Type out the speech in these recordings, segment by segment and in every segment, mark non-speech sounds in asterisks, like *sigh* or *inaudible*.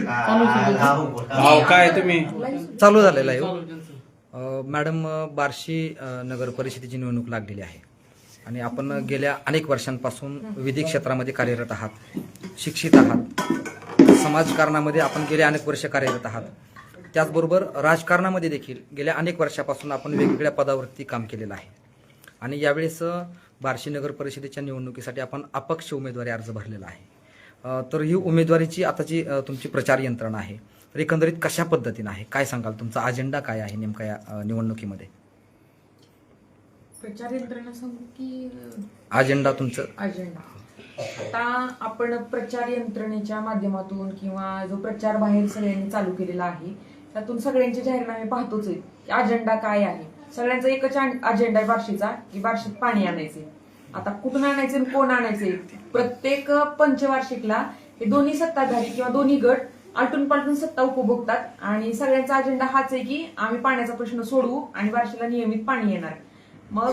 भाव काय तुम्ही? चालू झालेला आहे हो. मॅडम बार्शी नगर परिषदेची निवडणूक लागलेली आहे. आणि आपण गेल्या अनेक वर्षांपासून विधी क्षेत्रामध्ये कार्यरत आहात शिक्षित आहात. समाजकारणामध्ये आपण गेल्या अनेक वर्ष कार्यरत आहात. त्याचबरोबर राजकारणामध्ये देखील गेल्या अनेक वर्षापासून आपण वेगवेगळ्या पदावरती काम केलेलं आहे. आणि यावेळेस बार्शी नगर परिषदेच्या निवडणुकीसाठी आपण अपक्ष उमेदवारी अर्ज भरलेला आहे. तर ही उमेदवारीची आताची तुमची प्रचार यंत्रणा आहे. तर एकंदरीत कशा पद्धतीनं आहे? काय सांगाल तुमचा अजेंडा काय आहे नेमका या निवडणुकीमध्ये? प्रचार यंत्रणा सांगू की अजेंडा तुमचं. अजेंडा आता आपण प्रचार यंत्रणेच्या माध्यमातून किंवा जो प्रचार बाहेर सगळ्यांनी चालू केलेला आहे त्यातून सगळ्यांचे जाहीरनामे पाहतोच आहे. अजेंडा काय आहे? सगळ्यांचा एकच अजेंडा आहे बार्शीचा की बार्शीत पाणी आणायचे आता कुठून आणायचे आणि कोण आणायचे? प्रत्येक पंचवार्षिकला हे दोन्ही सत्ताधारी किंवा दोन्ही गट आलटून पालटून सत्ता उपभोगतात. आणि सगळ्यांचा अजेंडा हाच आहे की आम्ही पाण्याचा प्रश्न सोडवू आणि बार्शीला नियमित पाणी येणार. मग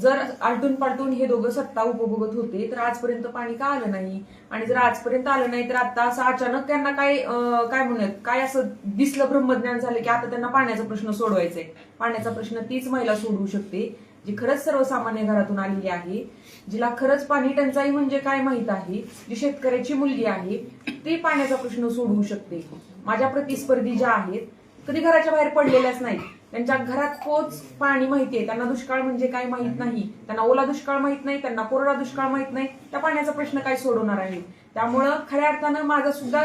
जर आलटून पालटून हे दोघं सत्ता उपभोगत होते तर आजपर्यंत पाणी का आलं नाही? आणि जर आजपर्यंत आलं नाही तर आता असं अचानक त्यांना काय काय म्हणूयात? काय असं दिसलं ब्रह्मज्ञान झालं की आता त्यांना पाण्याचा प्रश्न सोडवायचा आहे पाण्याचा प्रश्न तीच महिला सोडवू शकते. जी खरंच सर्वसामान्य घरातून आलेली आहे जिला खरंच पाणी टंचाई म्हणजे काय माहीत आहे जी शेतकऱ्याची मुलगी आहे ती पाण्याचा प्रश्न सोडवू शकते. माझ्या प्रतिस्पर्धी ज्या आहेत कधी घराच्या बाहेर पडलेल्याच नाहीत. त्यांच्या घरात पोच पाणी माहितीये त्यांना दुष्काळ म्हणजे काय माहीत नाही. त्यांना ओला दुष्काळ माहीत नाही त्यांना कोरडा दुष्काळ माहीत नाही. त्या पाण्याचा प्रश्न काय सोडवणार आहे? त्यामुळं खऱ्या अर्थानं माझा सुद्धा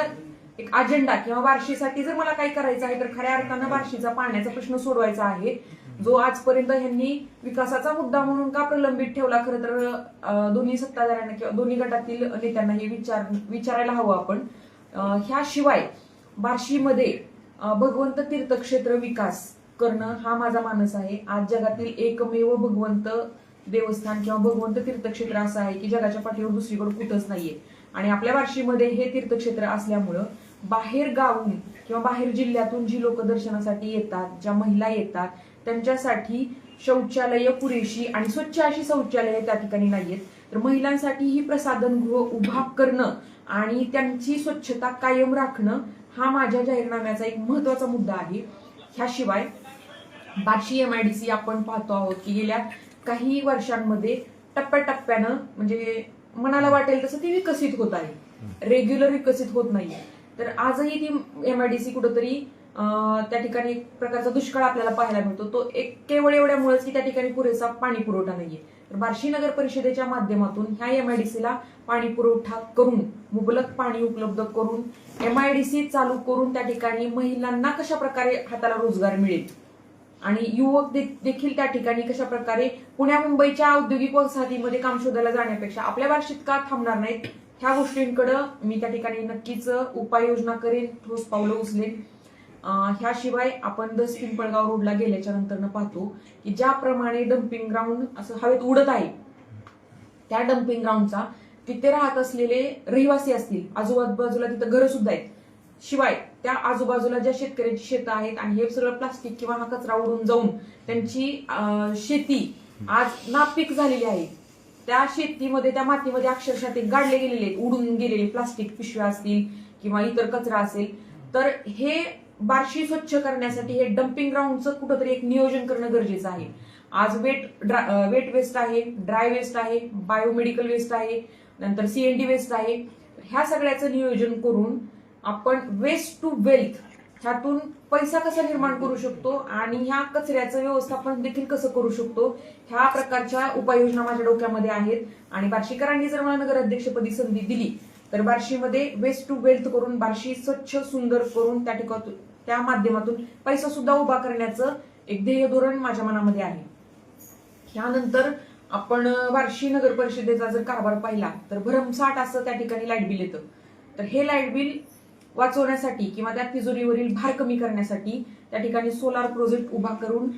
एक अजेंडा किंवा बार्शीसाठी जर मला काही करायचं आहे तर खऱ्या अर्थानं बार्शीचा पाण्याचा प्रश्न सोडवायचा आहे. जो आजपर्यंत ह्यांनी विकासाचा मुद्दा म्हणून का प्रलंबित ठेवला खरं तर दोन्ही सत्ताधाऱ्यांना किंवा दोन्ही गटातील नेत्यांना हे विचार विचारायला हवं आपण. ह्याशिवाय बार्शीमध्ये भगवंत तीर्थक्षेत्र विकास करणं हा माझा मानस आहे. आज जगातील एकमेव भगवंत देवस्थान किंवा भगवंत तीर्थक्षेत्र असं आहे की जगाच्या पाठीवर दुसरीकडे कुठंच नाहीये. आणि आपल्या बार्शीमध्ये हे तीर्थक्षेत्र असल्यामुळं बाहेर गावून किंवा बाहेर जिल्ह्यातून जी लोक दर्शनासाठी येतात ज्या महिला येतात त्यांच्यासाठी शौचालय पुरेशी आणि स्वच्छ अशी शौचालय त्या ठिकाणी नाहीयेत. तर महिलांसाठी ही प्रसाधनगृह उभा करणं आणि त्यांची स्वच्छता कायम राखणं हा माझ्या जाहीरनाम्याचा एक महत्त्वाचा मुद्दा आहे. ह्याशिवाय बार्शी एमआयडीसी आपण पाहतो आहोत की गेल्या काही वर्षांमध्ये टप्प्याटप्प्यानं म्हणजे मनाला वाटेल तसं ती विकसित होत आहे. रेग्युलर विकसित होत नाहीये. तर आजही ती एमआयडीसी कुठंतरी अं, त्या ठिकाणी एक प्रकारचा दुष्काळ आपल्याला पाहायला मिळतो. तो एक केवळ एवढ्यामुळेच की त्या ठिकाणी पुरेसा पाणी पुरवठा नाहीये. तर बार्शी नगर परिषदेच्या माध्यमातून ह्या एमआयडीसीला पाणी पुरवठा करून मुबलक पाणी उपलब्ध करून एमआयडीसी चालू करून त्या ठिकाणी महिलांना कशा प्रकारे हाताला रोजगार मिळेल? आणि युवक देखील त्या ठिकाणी कशा प्रकारे पुण्या मुंबईच्या औद्योगिक वसाहतीमध्ये काम शोधायला जाण्यापेक्षा आपल्या बार्शीत का थांबणार नाहीत? ह्या गोष्टींकडे मी त्या ठिकाणी नक्कीच उपाययोजना करेन ठोस पावलं उचलेन. ह्याशिवाय आपण दस पिंपळगाव रोडला गेल्याच्यानंतर पाहतो की ज्याप्रमाणे डम्पिंग ग्राउंड असं हवेत उडत आहे त्या डम्पिंग ग्राउंडचा तिथे राहत असलेले रहिवासी असतील आजूबाजूला तिथं घरं सुद्धा आहेत. शिवाय त्या आजूबाजूला ज्या शेतकऱ्यांची शेतं आहेत आणि हे सगळं प्लास्टिक किंवा हा कचरा उडून जाऊन त्यांची शेती आज नापीक झालेली आहे. त्या शेतीमध्ये त्या मातीमध्ये अक्षरशः ते गाडले गेलेले उडून गेलेले प्लास्टिक पिशव्या असतील किंवा इतर कचरा असेल. तर हे बार्शी स्वच्छ करण्यासाठी हे डम्पिंग ग्राउंडचं कुठंतरी एक नियोजन करणं गरजेचं आहे. आज वेट वेट वेस्ट आहे ड्राय वेस्ट आहे बायोमेडिकल वेस्ट आहे नंतर सीएनडी वेस्ट आहे. ह्या सगळ्याचं नियोजन करून आपण वेस्ट टू वेल्थ ह्यातून पैसा कसा निर्माण करू शकतो आणि ह्या कचऱ्याचं व्यवस्थापन देखील कसं करू शकतो ह्या प्रकारच्या उपाययोजना माझ्या डोक्यामध्ये आहेत. आणि बार्शीकरांनी जर मला नगराध्यक्षपदी संधी दिली तर बार्शीमध्ये वेस्ट टू वेल्थ करून बार्शी स्वच्छ सुंदर करून त्या ठिकाणी त्या माध्यमातून पैसा सुद्धा उभा करण्याचं एक ध्येय धोरण माझ्या मनामध्ये आहे. ह्यानंतर आपण बार्शी नगर परिषदेचा जर कारभार पाहिला तर भरमसाठ असं त्या ठिकाणी लाइट बिल येतं. तर हे लाइट बिल वाचवण्यासाठी किंवा त्या तिजोरीवरील भार कमी करण्यासाठी त्या ठिकाणी सोलार प्रोजेक्ट उभा करून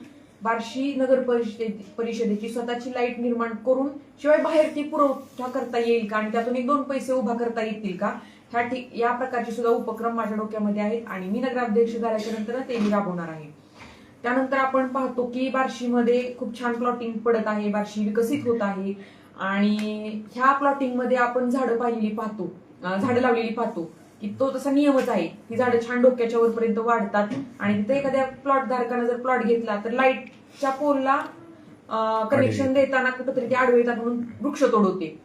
बार्शी नगर परिषदे परिषदेची स्वतःची लाइट निर्माण करून शिवाय बाहेर ती पुरवठा करता येईल का आणि त्यातून एक दोन पैसे उभा करता येतील का ह्या ठिक या प्रकारचे सुद्धा उपक्रम माझ्या डोक्यामध्ये आहेत आणि मी नगराध्यक्ष झाल्याच्यानंतर ते मी राबवणार आहे. त्यानंतर आपण पाहतो की बार्शीमध्ये खूप छान प्लॉटिंग पडत आहे बार्शी विकसित होत आहे आणि ह्या प्लॉटिंगमध्ये आपण झाडं पाहिलेली पाहतो झाडं लावलेली पाहतो की तो तसा नियमच आहे. की झाडं छान डोक्याच्या वरपर्यंत वाढतात आणि तिथे एखाद्या प्लॉट धारकानं जर प्लॉट घेतला तर लाईटच्या पोलला कनेक्शन देताना कुठेतरी ते आडवे येतात म्हणून वृक्षतोड होते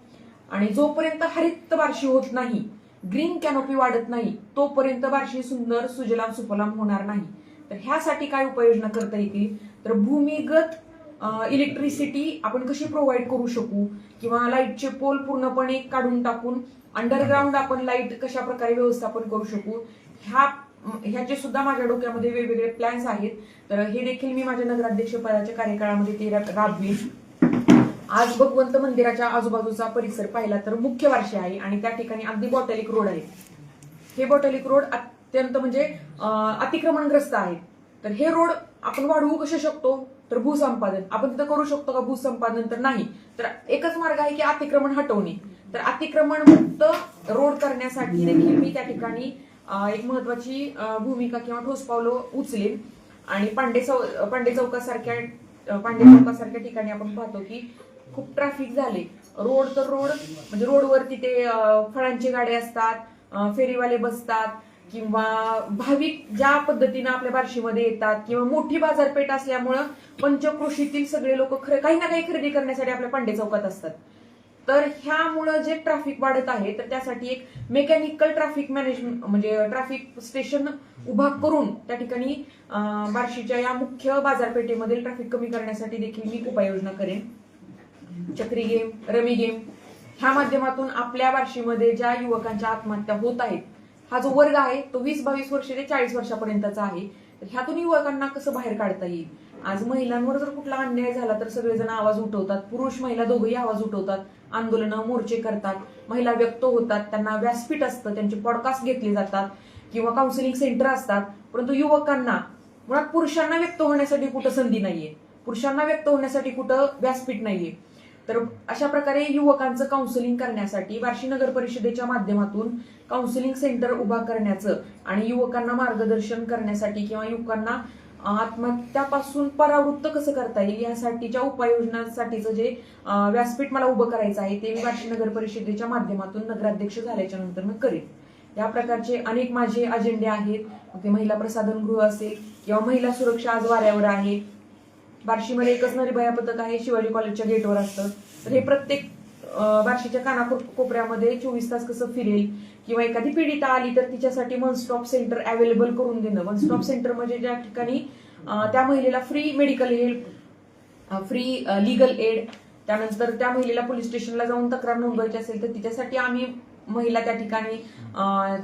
आणि जोपर्यंत हरित बारशी होत नाही ग्रीन कॅनोपी वाढत नाही तोपर्यंत बारशी सुंदर सुजलाम सुफलाम होणार नाही. तर ह्यासाठी काय उपाययोजना करता येतील? तर भूमिगत इलेक्ट्रिसिटी आपण कशी प्रोव्हाइड करू शकू? किंवा लाईटचे पोल पूर्णपणे काढून टाकून अंडरग्राऊंड आपण लाइट कशा प्रकारे व्यवस्थापन करू शकू? ह्या ह्याचे सुद्धा माझ्या डोक्यामध्ये वेगवेगळे प्लॅन्स आहेत. तर हे देखील मी माझ्या नगराध्यक्ष पदाच्या कार्यकाळामध्ये ते राबवीन. आज भगवंत मंदिराच्या आजूबाजूचा परिसर पाहिला तर मुख्य वारशी आहे आणि त्या ठिकाणी अगदी बॉटलिक रोड आहे. हे बॉटलिक रोड अत्यंत म्हणजे अतिक्रमणग्रस्त आहे. तर हे रोड आपण वाढवू कसे शकतो? तर भूसंपादन. आपण तिथं करू शकतो का भूसंपादन? तर नाही. तर एकच मार्ग आहे की अतिक्रमण हटवणे. तर अतिक्रमण मुक्त रोड करण्यासाठी देखील मी त्या ठिकाणी एक महत्वाची भूमिका किंवा ठोस पावलं उचलेन. आणि पांडे चौ पांडे चौकासारख्या पांडे चौकासारख्या ठिकाणी आपण पाहतो की खूप ट्रॅफिक झाले. रोड तर रोड म्हणजे रोडवरती ते फळांची फळांचे असतात फेरीवाले बसतात किंवा भाविक ज्या पद्धतीनं आपल्या बार्शीमध्ये येतात किंवा मोठी बाजारपेठ असल्यामुळं पंचक्रोशीतील सगळे लोक खरे काही ना काही खरेदी करण्यासाठी आपल्या पांडे चौकात असतात. तर ह्यामुळं जे ट्रॅफिक वाढत आहे तर त्यासाठी एक मेकॅनिकल ट्रॅफिक मॅनेजमेंट म्हणजे ट्रॅफिक स्टेशन उभा करून त्या ठिकाणी बार्शीच्या या मुख्य बाजारपेठेमधील ट्रॅफिक कमी करण्यासाठी देखील मी उपाययोजना करेन. चक्री गेम रमी गेम ह्या माध्यमातून आपल्या बार्शीमध्ये ज्या युवकांच्या आत्महत्या होत आहेत हा जो वर्ग आहे तो वीस बावीस वर्ष ते चाळीस वर्षापर्यंतचा आहे. तर ह्यातून युवकांना कसं बाहेर काढता येईल? आज महिलांवर जर कुठला अन्याय झाला तर सगळेजण आवाज उठवतात. पुरुष महिला दोघंही आवाज उठवतात. आंदोलनं मोर्चे करतात. महिला व्यक्त होतात. त्यांना व्यासपीठ असतं. त्यांचे पॉडकास्ट घेतले जातात. किंवा काउन्सिलिंग सेंटर असतात. परंतु युवकांना मुळात पुरुषांना व्यक्त होण्यासाठी कुठं संधी नाहीये. पुरुषांना व्यक्त होण्यासाठी कुठं व्यासपीठ नाहीये. तर अशा प्रकारे युवकांचं काउन्सिलिंग करण्यासाठी बार्शी नगर परिषदेच्या माध्यमातून काउन्सिलिंग सेंटर उभा करण्याचं आणि युवकांना मार्गदर्शन करण्यासाठी किंवा युवकांना आत्महत्यापासून परावृत्त कसं करता येईल यासाठीच्या उपाययोजनांसाठीचं जे व्यासपीठ मला उभं करायचं आहे ते मी बार्शी नगर परिषदेच्या माध्यमातून नगराध्यक्ष झाल्याच्यानंतर मी करेन. या प्रकारचे अनेक माझे अजेंडे आहेत. ते महिला प्रसाधन गृह असेल किंवा महिला सुरक्षा आज वाऱ्यावर आहे. बार्शीमध्ये एकच भया पथक आहे शिवाजी कॉलेजच्या गेटवर असतं. तर हे प्रत्येक बार्शीच्या कानाकोप कोपऱ्यामध्ये चोवीस तास कसं फिरेल किंवा एखादी पीडिता आली तर तिच्यासाठी वन स्टॉप सेंटर अवेलेबल करून देणं. वन स्टॉप सेंटर म्हणजे ज्या ठिकाणी त्या महिलेला free medical help free legal aid त्यानंतर त्या महिलेला पोलीस स्टेशनला जाऊन तक्रार नोंदवायची असेल तर तिच्यासाठी आम्ही महिला त्या ठिकाणी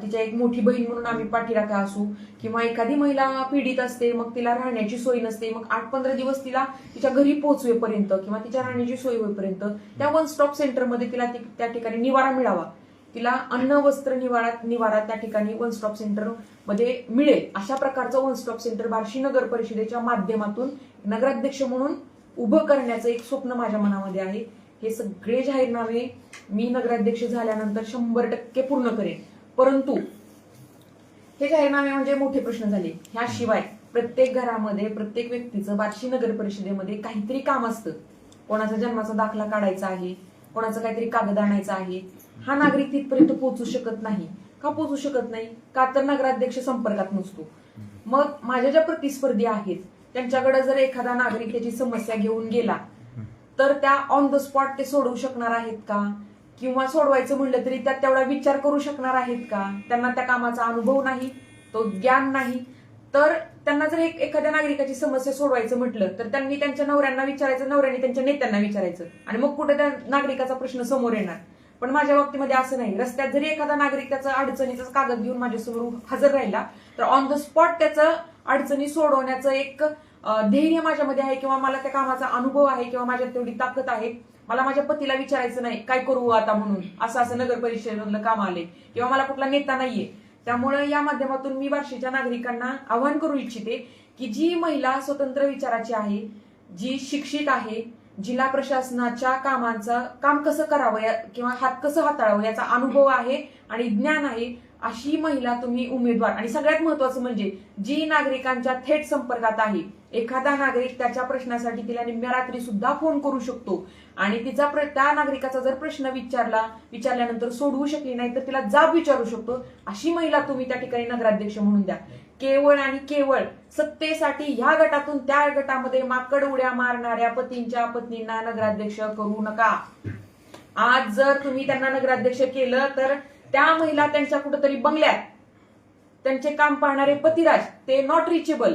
तिच्या एक मोठी बहीण म्हणून आम्ही पाठीराखा असू? किंवा एखादी महिला पीडित असते मग तिला राहण्याची सोय नसते मग आठ पंधरा दिवस तिला तिच्या घरी पोहोचवेपर्यंत किंवा तिच्या राहण्याची सोय होईपर्यंत त्या वन स्टॉप सेंटरमध्ये तिला ती- त्या ठिकाणी निवारा मिळावा. तिला अन्न वस्त्र निवारा निवारा त्या ठिकाणी वन स्टॉप सेंटरमध्ये मिळेल. अशा प्रकारचं वन स्टॉप सेंटर बार्शी नगर परिषदेच्या माध्यमातून नगराध्यक्ष म्हणून उभं करण्याचं एक स्वप्न माझ्या मनामध्ये आहे. हे सगळे जाहीरनामे मी नगराध्यक्ष झाल्यानंतर शंभर टक्के पूर्ण करेन. परंतु हे जाहीरनामे म्हणजे मोठे प्रश्न झाले. ह्याशिवाय प्रत्येक घरामध्ये प्रत्येक व्यक्तीचं बार्शी नगर परिषदेमध्ये काहीतरी काम असतं. कोणाचा जन्माचा दाखला काढायचा आहे कोणाचं काहीतरी कागद आणायचा आहे. हा नागरिक तिथपर्यंत पोहोचू शकत नाही. का पोहोचू शकत नाही? का तर नगराध्यक्ष संपर्कात नसतो. मग माझ्या ज्या प्रतिस्पर्धी आहेत त्यांच्याकडे जर एखादा नागरिक त्याची समस्या घेऊन गेला तर त्या ऑन द स्पॉट ते सोडवू शकणार आहेत का? किंवा सोडवायचं म्हणलं तरी त्यात तेवढा विचार करू शकणार आहेत का? त्यांना त्या कामाचा अनुभव नाही तो ज्ञान नाही. तर त्यांना जर एक एखाद्या नागरिकाची समस्या सोडवायचं म्हटलं तर त्यांनी त्यांच्या नवऱ्यांना विचारायचं नवऱ्याने त्यांच्या नेत्यांना विचारायचं. आणि मग कुठे त्या नागरिकाचा प्रश्न समोर येणार? पण माझ्या बाबतीमध्ये असं नाही. रस्त्यात जरी एखादा नागरिक त्याचा अडचणीचा कागद घेऊन माझ्यासमोर हजर राहिला तर ऑन द स्पॉट त्याचं अडचणी सोडवण्याचं एक ध्येय माझ्यामध्ये आहे किंवा मला त्या कामाचा अनुभव आहे किंवा माझ्यात तेवढी ताकद आहे मला माझ्या पतीला विचारायचं नाही काय करू हो आता म्हणून? असं असं नगर परिषदेमधलं काम आले किंवा मला कुठला नेता नाहीये. त्यामुळे या माध्यमातून मी बार्शीच्या नागरिकांना आवाहन करू इच्छिते की जी महिला स्वतंत्र विचाराची आहे जी शिक्षित आहे जिल्हा प्रशासनाच्या कामांचं काम कसं करावं या- किंवा हात कसं हाताळावं याचा अनुभव आहे आणि ज्ञान आहे अशी महिला तुम्ही उमेदवार. आणि सगळ्यात महत्वाचं म्हणजे जी नागरिकांच्या थेट संपर्कात आहे एखादा नागरिक त्याच्या प्रश्नासाठी तिला निम्म्या रात्री सुद्धा फोन करू शकतो. आणि तिचा प्र- त्या नागरिकाचा जर प्रश्न विचारला विचारल्यानंतर सोडवू शकली नाही तर तिला जाब विचारू शकतो. अशी महिला तुम्ही त्या ठिकाणी नगराध्यक्ष म्हणून द्या. केवळ आणि केवळ सत्तेसाठी ह्या गटातून त्या गटामध्ये माकड उड्या मारणाऱ्या पतींच्या पत्नींना नगराध्यक्ष करू नका. आज जर तुम्ही त्यांना नगराध्यक्ष केलं तर त्या महिला त्यांच्या कुठंतरी बंगल्यात. त्यांचे काम पाहणारे पतिराज ते नॉट रिचेबल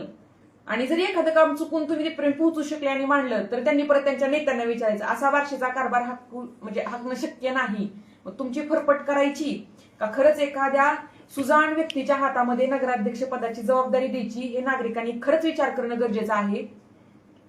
आणि जरी एखादं काम चुकून तुम्ही तिथपर्यंत पोहोचू शकले आणि मांडलं तर त्यांनी परत त्यांच्या नेत्यांना विचारायचं असा बारशीचा कारभार हाकू म्हणजे हाकणं शक्य नाही. मग तुमची फरफट करायची का खरंच एखाद्या सुजाण व्यक्तीच्या हातामध्ये नगराध्यक्ष पदाची जबाबदारी द्यायची हे नागरिकांनी खरंच विचार करणं गरजेचं आहे?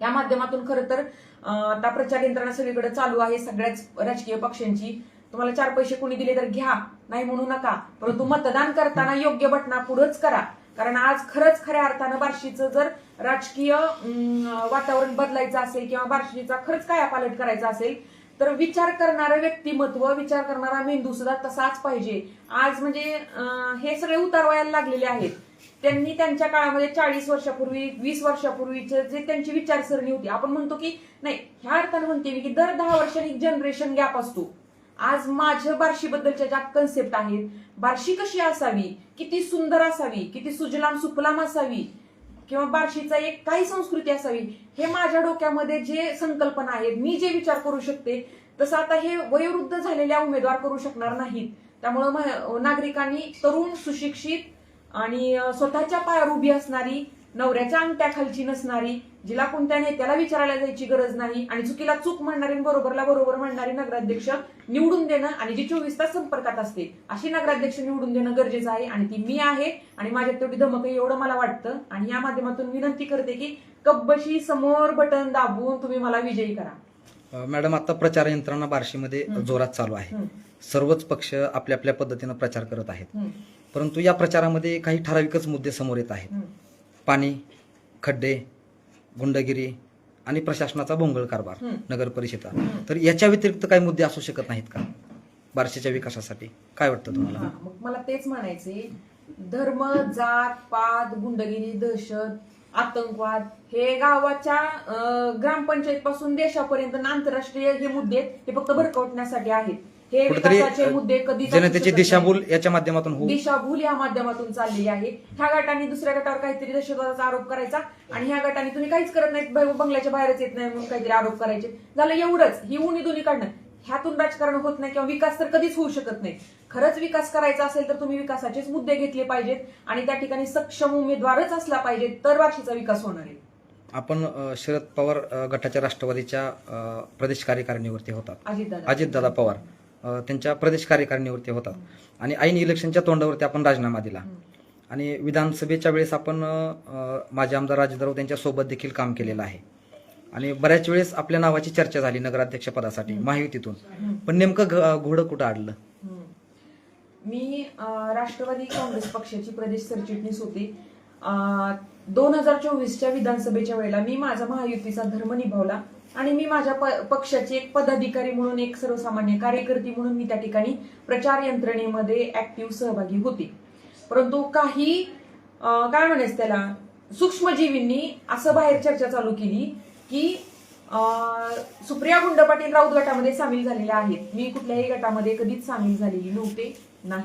या माध्यमातून खरं तर आता प्रचार यंत्रणा सगळीकडे चालू आहे सगळ्याच राजकीय पक्षांची. तुम्हाला चार पैसे कोणी दिले तर घ्या नाही म्हणू नका. परंतु मतदान करताना योग्य बटना पुढंच करा. कारण आज खरंच खऱ्या अर्थानं बार्शीचं जर राजकीय वातावरण बदलायचं असेल किंवा बार्शीचा खरंच काय पालट करायचा असेल तर विचार करणारं व्यक्तिमत्व विचार करणारा मेंदू सुद्धा तसाच पाहिजे. आज म्हणजे हे सगळे उतारवायला लागलेले आहेत. त्यांनी त्यांच्या काळामध्ये चाळीस वर्षापूर्वी वीस वर्षापूर्वीचे जे त्यांची विचारसरणी होती आपण म्हणतो की नाही ह्या अर्थानं म्हणते मी की दर दहा वर्षांनी जनरेशन गॅप असतो. आज माझ्या बार्शीबद्दलच्या ज्या कन्सेप्ट आहेत बार्शी कशी असावी किती सुंदर असावी किती सुजलाम सुफलाम असावी किंवा बार्शीचा एक काही संस्कृती असावी हे माझ्या डोक्यामध्ये जे संकल्पना आहेत मी जे विचार करू शकते तसं आता हे वयोवृद्ध झालेल्या उमेदवार करू शकणार नाहीत. त्यामुळं म- नागरिकांनी तरुण सुशिक्षित आणि स्वतःच्या पायावर उभी असणारी नवऱ्याच्या अंगठ्याखालची नसणारी जिला कोणत्या नेत्याला विचारायला जायची गरज नाही आणि चुकीला चूक म्हणणारी बरोबरला बरोबर म्हणणारी नगराध्यक्ष निवडून देणं आणि जी चोवीस तास संपर्कात असते अशी नगराध्यक्ष निवडून देणं गरजेचं आहे आणि ती मी आहे आणि माझ्यात तेवढी धमक एवढं मला वाटतं आणि या माध्यमातून विनंती करते की कब्बशी समोर बटन दाबून तुम्ही मला विजयी करा. मॅडम आता प्रचार यंत्रणा बार्शीमध्ये जोरात चालू आहे. सर्वच पक्ष आपल्या आपल्या पद्धतीनं प्रचार करत आहेत. परंतु या प्रचारामध्ये काही ठराविकच मुद्दे समोर येत आहेत. पाणी खड्डे गुंडगिरी आणि प्रशासनाचा भोंगळ कारभार. नगर परिषदा. तर याच्या व्यतिरिक्त काही मुद्दे असू शकत नाहीत का? बार्शीच्या विकासासाठी. काय वाटतं तुम्हाला? मग मला तेच म्हणायचे धर्म जात पात गुंडगिरी दहशत आतंकवाद हे गावाच्या ग्रामपंचायत पासून देशापर्यंत आंतरराष्ट्रीय हे मुद्दे आहेत, हे फक्त भरकवण्यासाठी आहेत. हे विकासाचे मुद्दे कधी जनतेची दिशाभूल याच्या माध्यमातून होऊ. दिशाभूल या माध्यमातून चाललेली आहे. ह्या गटाने दुसऱ्या गटावर काहीतरी दहशतवादाचा आरोप करायचा आणि ह्या गटाने तुम्ही काहीच करत नाहीत ब- बंगल्याच्या बाहेरच येत नाही म्हणून काहीतरी आरोप करायचे. झालं एवढंच. ही उणी दोन्ही काढणं. ह्यातून राजकारण होत नाही किंवा विकास तर कधीच होऊ शकत नाही. खरंच विकास करायचा असेल तर तुम्ही विकासाचेच मुद्दे घेतले पाहिजेत आणि त्या ठिकाणी सक्षम उमेदवारच असला पाहिजे तर बार्शीचा विकास होणार आहे. आपण शरद पवार गटाच्या राष्ट्रवादीच्या प्रदेश कार्यकारिणीवरती होतात. अजितदादा. अजितदादा पवार. त्यांच्या प्रदेश कार्यकारिणीवरती होतात आणि ऐन इलेक्शनच्या तोंडावरती आपण राजीनामा दिला. आणि विधानसभेच्या वेळेस आपण माजी आमदार राजेंद्र राऊत यांच्या सोबत देखील काम केलेलं आहे. आणि बऱ्याच वेळेस आपल्या नावाची चर्चा झाली नगराध्यक्ष पदासाठी महायुतीतून. पण नेमकं घोडं कुठं हम्म. मी राष्ट्रवादी काँग्रेस पक्षाची प्रदेश सरचिटणीस होते. दोन हजार चोवीसच्या विधानसभेच्या वेळेला मी माझा महायुतीचा धर्म निभावला. आणि मी माझ्या प- पक्षाची एक पदाधिकारी म्हणून एक सर्वसामान्य कार्यकर्ती म्हणून मी त्या ठिकाणी प्रचार यंत्रणेमध्ये ऍक्टिव्ह सहभागी होते. परंतु काही काय म्हणायचं त्याला? सूक्ष्मजीवींनी असं बाहेर चर्चा चालू केली की सुप्रिया गुंड पाटील राऊत गटामध्ये सामील झालेल्या आहेत. मी कुठल्याही गटामध्ये कधीच सामील झालेली नव्हते नाही.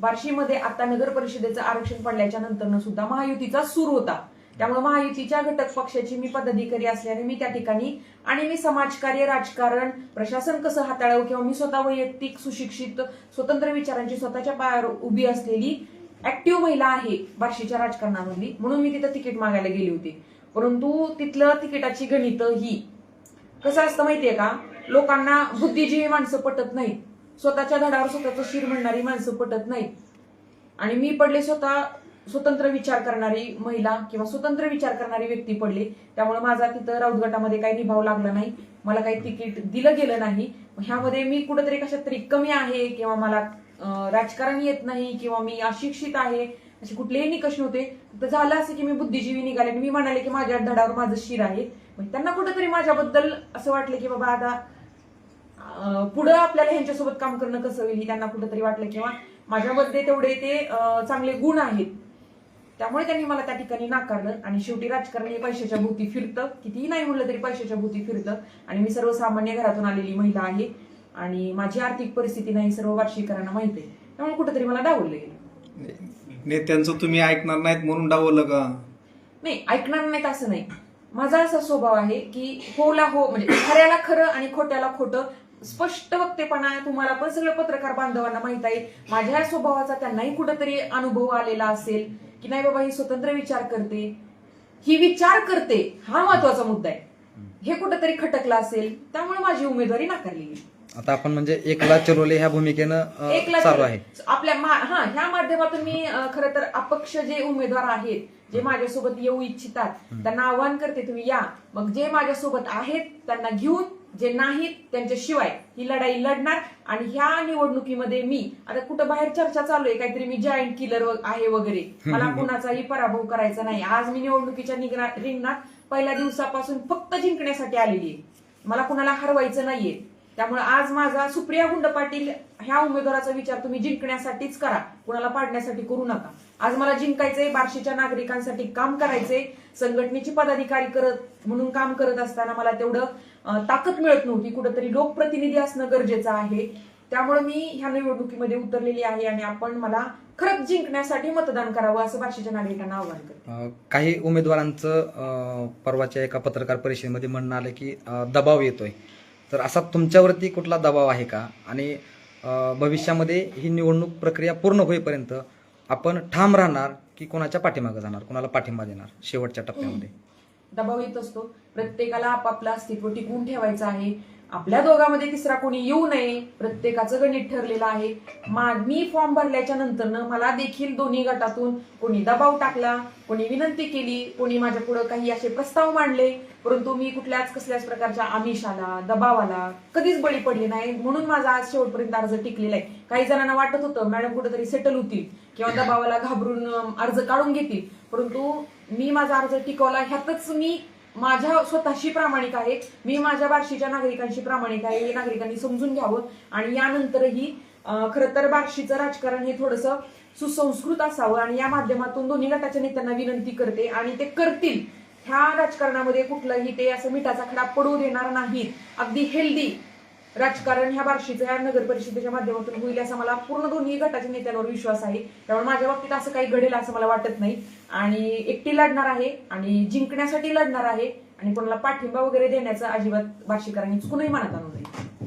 बार्शीमध्ये आता नगर परिषदेचं आरक्षण पडल्याच्या नंतर सुद्धा महायुतीचा सूर होता. त्यामुळे महायुतीच्या घटक पक्षाची मी पदाधिकारी असल्याने मी त्या ठिकाणी आणि मी समाजकार्य राजकारण प्रशासन कसं हाताळावं किंवा मी स्वतः वैयक्तिक सुशिक्षित स्वतंत्र विचारांची स्वतःच्या पायावर उभी असलेली ऍक्टिव्ह महिला आहे बार्शीच्या राजकारणामधली. म्हणून मी तिथं तिकीट मागायला गेली होती. परंतु तिथलं तिकिटाची गणित ही. कसं असतं माहितीये का? लोकांना बुद्धिजीवी माणसं पटत नाहीत. स्वतःच्या धडावर स्वतःचं शिर म्हणणारी माणसं पटत नाहीत. आणि मी पडले स्वतः स्वतंत्र विचार करणारी महिला किंवा स्वतंत्र विचार करणारी व्यक्ती पडली. त्यामुळे माझा तिथं राऊत गटामध्ये काही निभाव लागला नाही. मला काही तिकीट दिलं गेलं नाही. ह्यामध्ये मी कुठेतरी कशात तरी कमी आहे किंवा मला राजकारण येत नाही किंवा मी अशिक्षित आहे असे कुठलेही निकष नव्हते. तर झालं असं की मी बुद्धिजीवी निघाले आणि मी म्हणाले की माझ्या धडावर माझं शिर आहे. त्यांना कुठेतरी माझ्याबद्दल असं वाटलं की बाबा आता पुढं आपल्याला ह्यांच्यासोबत काम करणं कसं होईल त्यांना कुठेतरी वाटलं किंवा माझ्यामध्ये तेवढे ते चांगले गुण आहेत. त्यामुळे त्यांनी मला त्या ठिकाणी नाकारलं आणि शेवटी राजकारण हे पैशाच्या भोवती फिरतं. कितीही नाही म्हणलं तरी पैशाच्या भोवती फिरतं. आणि मी सर्वसामान्य घरातून आलेली महिला आहे आणि माझी आर्थिक परिस्थिती नाही सर्व वार्षिकांना माहिती आहे. त्यामुळे कुठेतरी मला डावललं गेलं. नेत्यांचं तुम्ही ऐकणार नाहीत म्हणून डावलं का? नाही ऐकणार नाहीत असं नाही. माझा असा स्वभाव आहे की होला हो म्हणजे खऱ्याला खरं आणि खोट्याला खोटं स्पष्ट वक्तेपणा. तुम्हाला पण सगळं पत्रकार बांधवांना माहीत आहे. माझ्या स्वभावाचा त्यांनाही कुठंतरी अनुभव आलेला असेल. की नाही बाबा ही स्वतंत्र विचार करते. ही विचार करते हा महत्त्वाचा मुद्दा आहे. हे कुठंतरी खटकलं असेल त्यामुळे माझी उमेदवारी नाकारली गेली. आता आपण म्हणजे एकला चलोले ह्या भूमिकेनं अ, एक चालू आहे. आपल्या हा ह्या माध्यमातून मी खरं तर अपक्ष जे उमेदवार आहेत जे माझ्यासोबत येऊ इच्छितात त्यांना आवाहन करते तुम्ही या. मग जे माझ्यासोबत आहेत त्यांना घेऊन जे नाहीत त्यांच्याशिवाय ही लढाई लढणार. आणि ह्या निवडणुकीमध्ये मी आता कुठं बाहेर चर्चा चालू आहे काहीतरी मी जॉईंट किलर आहे वगैरे मला *laughs* कुणाचाही पराभव करायचा नाही. आज मी निवडणुकीच्या रिंगणात पहिल्या दिवसापासून फक्त जिंकण्यासाठी आलेली आहे. मला कुणाला हरवायचं नाहीये. त्यामुळे आज माझा सुप्रिया गुंड पाटील ह्या उमेदवाराचा विचार तुम्ही जिंकण्यासाठीच करा. कुणाला पाडण्यासाठी करू नका. आज मला जिंकायचंय बार्शीच्या नागरिकांसाठी काम करायचंय. संघटनेची पदाधिकारी करत म्हणून काम करत असताना मला तेवढं ताकद मिळत नव्हती. कुठंतरी लोकप्रतिनिधी असणं गरजेचं आहे. त्यामुळे मी ह्या निवडणुकीमध्ये उतरलेली आहे आणि आपण मला खरंच जिंकण्यासाठी मतदान करावं असं बार्शीच्या नागरिकांना आव्हान काही उमेदवारांचं परवाच्या एका पत्रकार परिषदेमध्ये म्हणणं आलं की दबाव येतोय. तर असा तुमच्यावरती कुठला दबाव आहे का? आणि भविष्यामध्ये ही निवडणूक प्रक्रिया पूर्ण होईपर्यंत आपण ठाम राहणार की कोणाच्या पाठीमागे जाणार कोणाला पाठिंबा देणार शेवटच्या टप्प्यामध्ये? दबाव येत असतो. प्रत्येकाला आपापलं अस्तित्व टिकवून ठेवायचं आहे. आपल्या दोघांमध्ये तिसरा कोणी येऊ नये प्रत्येकाचं गणित ठरलेलं आहे. मा- मी फॉर्म भरल्याच्या नंतरनं मला देखील दोन्ही गटातून कोणी दबाव टाकला कोणी विनंती केली कोणी माझ्या पुढे काही असे प्रस्ताव मांडले. परंतु मी कुठल्याच कसल्याच प्रकारच्या आमिषाला दबावाला कधीच बळी पडले नाही. म्हणून माझा आज शेवटपर्यंत अर्ज टिकलेला आहे. काही जणांना वाटत होतं मॅडम कुठेतरी सेटल होतील किंवा दबावाला घाबरून अर्ज काढून घेतील. परंतु मी माझा अर्ज टिकवला ह्यातच मी माझ्या स्वतःशी प्रामाणिक आहे. मी माझ्या बार्शीच्या नागरिकांशी प्रामाणिक आहे हे नागरिकांनी समजून घ्यावं. आणि यानंतरही खरं तर बार्शीचं राजकारण हे थोडंसं सुसंस्कृत असावं आणि या माध्यमातून दोन्ही गटाच्या नेत्यांना विनंती करते आणि ते करतील. ह्या राजकारणामध्ये कुठलंही ते असं मिठाचा खडा पडू देणार नाहीत. अगदी हेल्दी राजकारण ह्या बार्शीचं या नगर परिषदेच्या माध्यमातून होईल असा मला पूर्ण दोन्ही गटाच्या नेत्यांवर विश्वास आहे. त्यामुळे माझ्या बाबतीत असं काही घडेल असं मला वाटत नाही. आणि एकटी लढणार आहे आणि जिंकण्यासाठी लढणार आहे आणि कोणाला पाठिंबा वगैरे देण्याचं अजिबात बार्शीकरांनी चुकूनही मनात आणू नये.